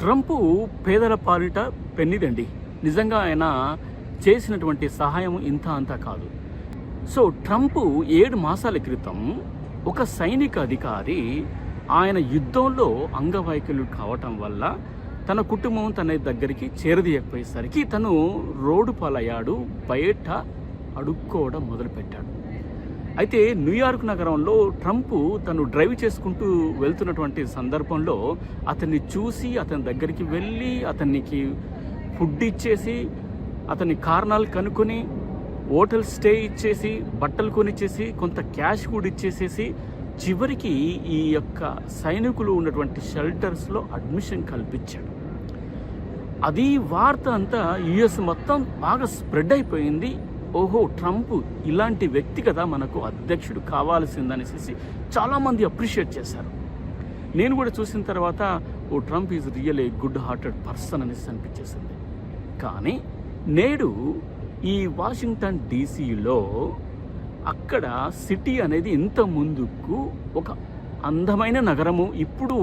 Trump పేదల పాలిట పెన్నిదండి. నిజంగా ఆయన చేసినటువంటి సహాయం ఇంత అంతా కాదు. సో ట్రంప్ ఏడు మాసాల క్రితం ఒక సైనిక అధికారి ఆయన యుద్ధంలో అంగవైకల్యుడు కావటం వల్ల తన కుటుంబం తన దగ్గరికి చేరదీయకపోయేసరికి తను రోడ్డు పాలయ్యాడు బయట అడుక్కోవడం మొదలుపెట్టాడు. అయితే న్యూయార్క్ నగరంలో ట్రంప్ తను డ్రైవ్ చేసుకుంటూ వెళ్తున్నటువంటి సందర్భంలో అతన్ని చూసి అతని దగ్గరికి వెళ్ళి అతనికి ఫుడ్ ఇచ్చేసి అతని కారణాలు కనుక్కొని హోటల్ స్టే ఇచ్చేసి బట్టలు కొనిచ్చేసి కొంత క్యాష్ కూడా ఇచ్చేసేసి చివరికి ఈ యొక్క సైనికులు ఉన్నటువంటి షెల్టర్స్లో అడ్మిషన్ కల్పించాడు. అది వార్త అంతా యుఎస్ మొత్తం బాగా స్ప్రెడ్ అయిపోయింది. ఓహో ట్రంప్ ఇలాంటి వ్యక్తి కదా మనకు అధ్యక్షుడు కావాల్సిందనేసి చాలామంది అప్రిషియేట్ చేశారు. నేను కూడా చూసిన తర్వాత ఓ Trump is real a good hearted person అనేసి అనిపించేసింది. కానీ నేడు ఈ వాషింగ్టన్ డీసీలో అక్కడ సిటీ అనేది ఇంత ముందుకు ఒక అందమైన నగరము. ఇప్పుడు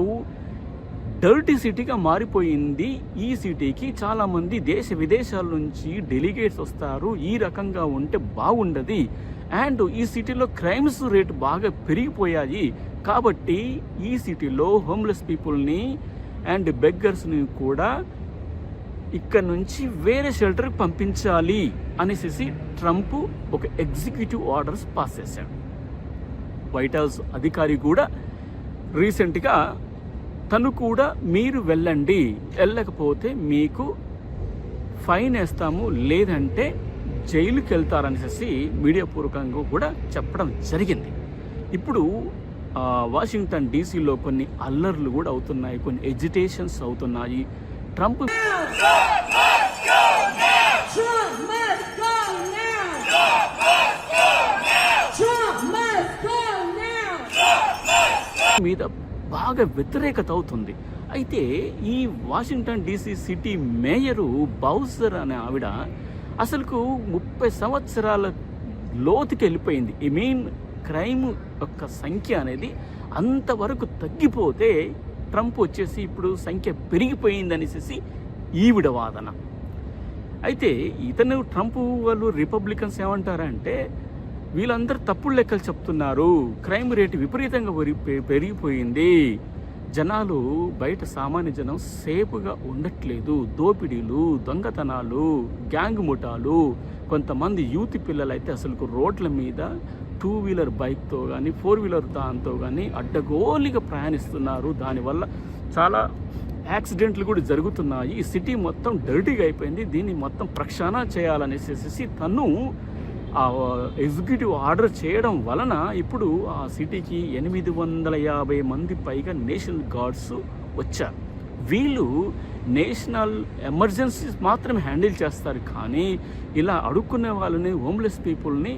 డర్టీ సిటీగా మారిపోయింది. ఈ సిటీకి చాలామంది దేశ విదేశాల నుంచి డెలిగేట్స్ వస్తారు. ఈ రకంగా ఉంటే బాగుండదు. అండ్ ఈ సిటీలో క్రైమ్స్ రేట్ బాగా పెరిగిపోయాయి. కాబట్టి ఈ సిటీలో హోమ్లెస్ పీపుల్ని అండ్ బెగ్గర్స్ని కూడా ఇక్కడ నుంచి వేరే షెల్టర్కి పంపించాలి అనేసి ట్రంప్ ఒక ఎగ్జిక్యూటివ్ ఆర్డర్స్ పాస్ చేశాడు. వైట్ హౌస్ అధికారి కూడా రీసెంట్గా తను కూడా మీరు వెళ్ళండి వెళ్ళకపోతే మీకు ఫైన్ వేస్తాము లేదంటే జైలుకి వెళ్తారనేసి మీడియా పూర్వకంగా కూడా చెప్పడం జరిగింది. ఇప్పుడు వాషింగ్టన్ డీసీలో కొన్ని అల్లర్లు కూడా అవుతున్నాయి కొన్ని ఎజిటేషన్స్ అవుతున్నాయి. ట్రంప్ మీద బాగా వ్యతిరేకత అవుతుంది అయితే ఈ Washington DC city mayor Bowser అనే ఆవిడ అసలుకు ముప్పై సంవత్సరాల లోతుకి వెళ్ళిపోయింది. ఐ మీన్ క్రైమ్ యొక్క సంఖ్య అనేది అంతవరకు తగ్గిపోతే ట్రంప్ వచ్చేసి ఇప్పుడు సంఖ్య పెరిగిపోయింది అనేసి ఈవిడ వాదన. అయితే ఇతను ట్రంప్ వాళ్ళు రిపబ్లికన్స్ ఏమంటారంటే వీళ్ళందరూ తప్పుడు లెక్కలు చెప్తున్నారు. క్రైమ్ రేటు విపరీతంగా పెరిగి- పెరిగిపోయింది. జనాలు బయట సామాన్య జనం సేపుగా ఉండట్లేదు. దోపిడీలు దొంగతనాలు గ్యాంగ్ ముఠాలు. కొంతమంది యూత్ పిల్లలు అయితే అసలు రోడ్ల మీద టూ వీలర్ బైక్తో కానీ ఫోర్ వీలర్ దాంతో కానీ అడ్డగోలిగా ప్రయాణిస్తున్నారు. దానివల్ల చాలా యాక్సిడెంట్లు కూడా జరుగుతున్నాయి. ఈ సిటీ మొత్తం డర్టీగా అయిపోయింది. దీన్ని మొత్తం ప్రక్షాళన చేయాలనేసి తను ఎగ్జిక్యూటివ్ ఆర్డర్ చేయడం వలన ఇప్పుడు ఆ సిటీకి ఎనిమిది వందల యాభై మంది పైగా నేషనల్ గార్డ్స్ వచ్చారు. వీళ్ళు నేషనల్ ఎమర్జెన్సీస్ మాత్రమే హ్యాండిల్ చేస్తారు కానీ ఇలా అడుక్కునే వాళ్ళని హోమ్లెస్ పీపుల్ని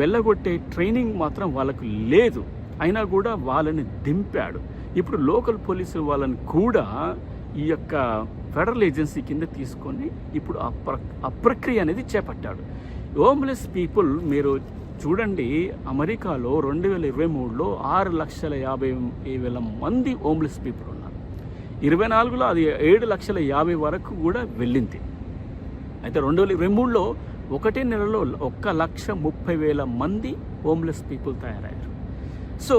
వెళ్ళగొట్టే ట్రైనింగ్ మాత్రం వాళ్ళకు లేదు. అయినా కూడా వాళ్ళని దింపాడు. ఇప్పుడు లోకల్ పోలీసులు వాళ్ళని కూడా ఈ యొక్క ఫెడరల్ ఏజెన్సీ కింద తీసుకొని ఇప్పుడు ఆ ప్ర ఆ ప్రక్రియ అనేది చేపట్టాడు. హోమ్లెస్ పీపుల్ మీరు చూడండి అమెరికాలో రెండు వేల ఇరవై మూడులో ఆరు లక్షల యాభై వేల మంది హోమ్లెస్ పీపుల్ ఉన్నారు. ఇరవై నాలుగులో అది ఏడు లక్షల యాభై వరకు కూడా వెళ్ళింది. అయితే రెండు వేల ఇరవై మూడులో ఒకటే నెలలో ఒక్క లక్ష ముప్పై వేల మంది హోమ్లెస్ పీపుల్ తయారయ్యారు. సో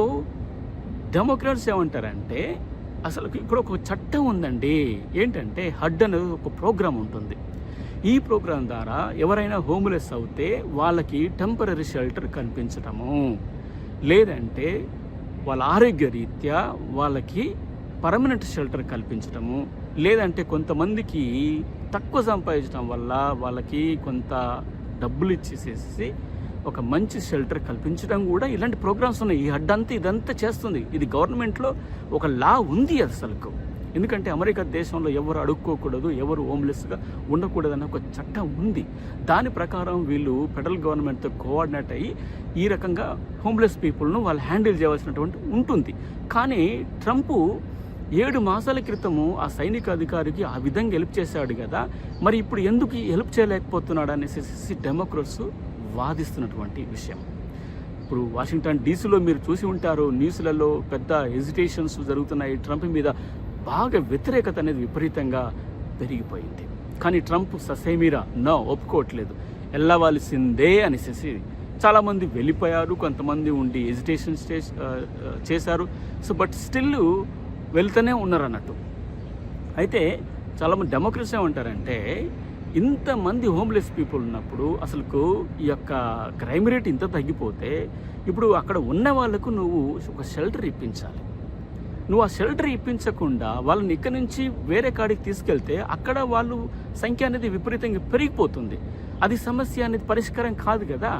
డెమోక్రాట్స్ ఏమంటారంటే అసలు ఇక్కడ ఒక చట్టం ఉందండి. ఏంటంటే హడ్ అనేది ఒక ప్రోగ్రాం ఉంటుంది. ఈ ప్రోగ్రాం ద్వారా ఎవరైనా హోమ్లెస్ అవుతే వాళ్ళకి టెంపరీ షెల్టర్ కనిపించటము. లేదంటే వాళ్ళ ఆరోగ్య రీత్యా వాళ్ళకి పర్మనెంట్ షెల్టర్ కల్పించటము. లేదంటే కొంతమందికి తక్కువ సంపాదించడం వల్ల వాళ్ళకి కొంత డబ్బులు ఇచ్చేసేసి ఒక మంచి షెల్టర్ కల్పించడం కూడా ఇలాంటి ప్రోగ్రామ్స్ ఉన్నాయి. ఈ అడ్డంతా ఇదంతా చేస్తుంది. ఇది గవర్నమెంట్లో ఒక లా ఉంది అసలుకు. ఎందుకంటే అమెరికా దేశంలో ఎవరు అడుక్కోకూడదు ఎవరు హోమ్లెస్గా ఉండకూడదన్న ఒక చట్టం ఉంది. దాని ప్రకారం వీళ్ళు ఫెడరల్ గవర్నమెంట్తో కోఆర్డినేట్ అయ్యి ఈ రకంగా హోమ్లెస్ పీపుల్ను వాళ్ళు హ్యాండిల్ చేయవలసినటువంటి ఉంటుంది. కానీ ట్రంప్ ఏడు మాసాల క్రితము ఆ సైనిక అధికారికి ఆ విధంగా హెల్ప్ చేశాడు కదా మరి ఇప్పుడు ఎందుకు హెల్ప్ చేయలేకపోతున్నాడు అనేసి డెమోక్రట్స్ వాదిస్తున్నటువంటి విషయం. ఇప్పుడు వాషింగ్టన్ డీసీలో మీరు చూసి ఉంటారు న్యూస్లలో పెద్ద హెజిటేషన్స్ జరుగుతున్నాయి ట్రంప్ మీద బాగా వ్యతిరేకత అనేది విపరీతంగా పెరిగిపోయింది. కానీ ట్రంప్ ససేమీరా నో ఒప్పుకోవట్లేదు. వెళ్ళవలసిందే అనేసి చాలామంది వెళ్ళిపోయారు కొంతమంది ఉండి ఎజిటేషన్ చేశారు. సో బట్ స్టిల్ వెళ్తూనే ఉన్నారు అన్నట్టు అయితే చాలామంది డెమోక్రసీ ఏమంటారంటే ఇంతమంది హోమ్లెస్ పీపుల్ ఉన్నప్పుడు అసలుకు ఈ యొక్క క్రైమ్ రేట్ ఇంత తగ్గిపోతే ఇప్పుడు అక్కడ ఉన్న వాళ్ళకు నువ్వు ఒక షెల్టర్ ఇప్పించాలి. నువ్వు ఆ షెల్టర్ ఇప్పించకుండా వాళ్ళని ఇక్కడి నుంచి వేరే కాడికి తీసుకెళ్తే అక్కడ వాళ్ళు సంఖ్య అనేది విపరీతంగా పెరిగిపోతుంది. అది సమస్య అనేది పరిష్కారం కాదు కదా.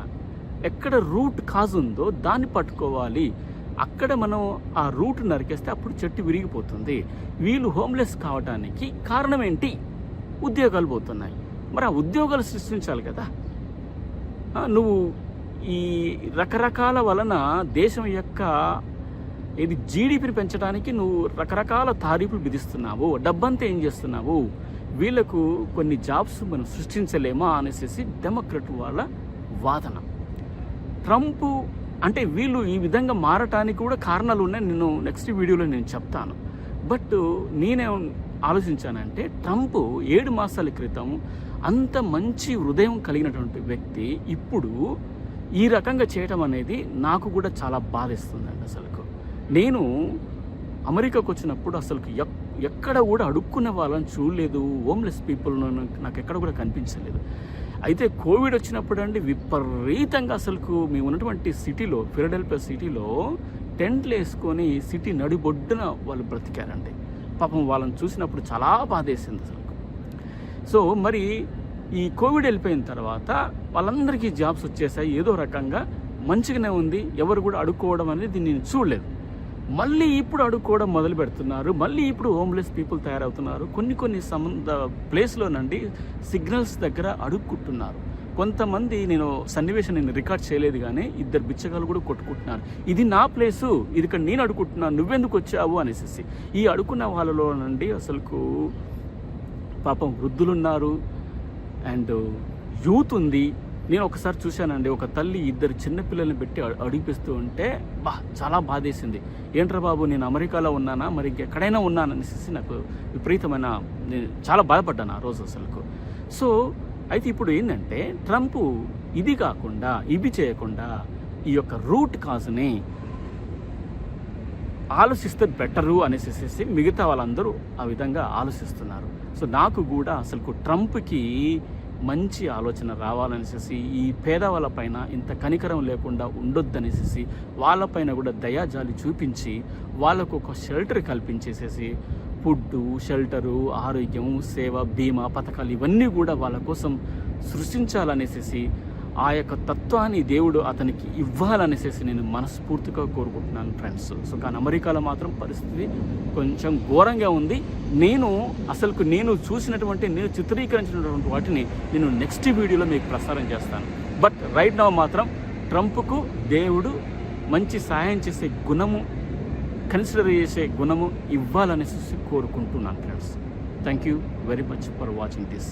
ఎక్కడ రూట్ కాజ్ ఉందో దాన్ని పట్టుకోవాలి. అక్కడ మనం ఆ రూట్ నరికేస్తే అప్పుడు చెట్టు విరిగిపోతుంది. వీళ్ళు హోమ్లెస్ కావడానికి కారణం ఏంటి? ఉద్యోగాలు పోతున్నాయి. మరి ఆ ఉద్యోగాలు సృష్టించాలి కదా. నువ్వు ఈ రకరకాల వలన దేశం యొక్క ఇది జీడిపిని పెంచడానికి నువ్వు రకరకాల తారీఫులు విధిస్తున్నావు. డబ్బంతా ఏం చేస్తున్నావు? వీళ్ళకు కొన్ని జాబ్స్ మనం సృష్టించలేమా అనేసి డెమోక్రట్ వాళ్ళ వాదన. ట్రంప్ అంటే వీళ్ళు ఈ విధంగా మారటానికి కూడా కారణాలు ఉన్నాయి. నేను నెక్స్ట్ వీడియోలో నేను చెప్తాను. బట్ నేనే ఆలోచించానంటే ట్రంప్ ఏడు మాసాల క్రితం అంత మంచి హృదయం కలిగినటువంటి వ్యక్తి. ఇప్పుడు ఈ రకంగా చేయటం అనేది నాకు కూడా చాలా బాధిస్తుందండి అసలుకు. నేను అమెరికాకు వచ్చినప్పుడు అసలు ఎక్కడ కూడా అడుక్కునే వాళ్ళని చూడలేదు. హోమ్లెస్ పీపుల్ నాకు ఎక్కడ కూడా కనిపించలేదు. అయితే కోవిడ్ వచ్చినప్పుడు అండి విపరీతంగా అసలుకు మేము ఉన్నటువంటి సిటీలో ఫిలడెల్ఫియా సిటీలో టెంట్లు వేసుకొని సిటీ నడిబొడ్డున వాళ్ళు బ్రతికారండి. పాపం వాళ్ళని చూసినప్పుడు చాలా బాధేసింది అసలు సో మరి ఈ కోవిడ్ వెళ్ళిపోయిన తర్వాత వాళ్ళందరికీ జాబ్స్ వచ్చేసాయి. ఏదో రకంగా మంచిగానే ఉంది. ఎవరు కూడా అడుక్కోవడం అనేది నేను చూడలేదు. మళ్ళీ ఇప్పుడు అడుక్కోవడం మొదలు పెడుతున్నారు. మళ్ళీ ఇప్పుడు హోమ్లెస్ పీపుల్ తయారవుతున్నారు. కొన్ని కొన్ని సంబంధ ప్లేస్లోనండి సిగ్నల్స్ దగ్గర అడుక్కుంటున్నారు. కొంతమంది నేను సన్నివేశం నేను రికార్డ్ చేయలేదు కానీ ఇద్దరు బిచ్చగాళ్ళు కూడా కొట్టుకుంటున్నారు. ఇది నా ప్లేసు ఇది ఇక్కడ నేను అడుగుతున్నాను నువ్వెందుకు వచ్చావు అనేసి. ఈ అడుకున్న వాళ్ళలో నుండి అసలుకు పాపం వృద్ధులున్నారు. అండ్ యూత్ ఉంది. నేను ఒకసారి చూశానండి ఒక తల్లి ఇద్దరు చిన్నపిల్లల్ని పెట్టి అడిగిపిస్తూ ఉంటే బా చాలా బాధేసింది. ఏంట్రా బాబు నేను అమెరికాలో ఉన్నానా? మరి ఇంకెక్కడైనా ఉన్నాను? అనేసి నాకు విపరీతమైన నేను చాలా బాధపడ్డాను ఆ రోజు అసలుకు. సో అయితే ఇప్పుడు ఏంటంటే ట్రంప్ ఇది కాకుండా ఇవి చేయకుండా ఈ యొక్క రూట్ కాజ్ని ఆలోచిస్తే బెటరు అనేసి మిగతా వాళ్ళందరూ ఆ విధంగా ఆలోచిస్తున్నారు. సో నాకు కూడా అసలు ట్రంప్కి మంచి ఆలోచన రావాలనేసి ఈ పేదవాళ్ళ పైన ఇంత కనికరం లేకుండా ఉండొద్దనేసి వాళ్ళపైన కూడా దయాజాలి చూపించి వాళ్ళకు ఒక షెల్టర్ కల్పించేసేసి ఫుడ్డు షెల్టరు ఆరోగ్యం సేవ బీమా పథకాలు ఇవన్నీ కూడా వాళ్ళ కోసం సృష్టించాలనేసి ఆ యొక్క తత్వాన్ని దేవుడు అతనికి ఇవ్వాలనేసి నేను మనస్ఫూర్తిగా కోరుకుంటున్నాను ఫ్రెండ్స్ సో కానీ అమెరికాలో మాత్రం పరిస్థితి కొంచెం ఘోరంగా ఉంది. నేను అసలుకు నేను చూసినటువంటి నేను చిత్రీకరించినటువంటి వాటిని నేను నెక్స్ట్ వీడియోలో మీకు ప్రసారం చేస్తాను. బట్ రైట్ నవ్ మాత్రం ట్రంప్కు దేవుడు మంచి సహాయం చేసే గుణము కన్సిడర్ చేసే గుణము ఇవ్వాలనేసి కోరుకుంటున్నాను friends thank you very much for watching this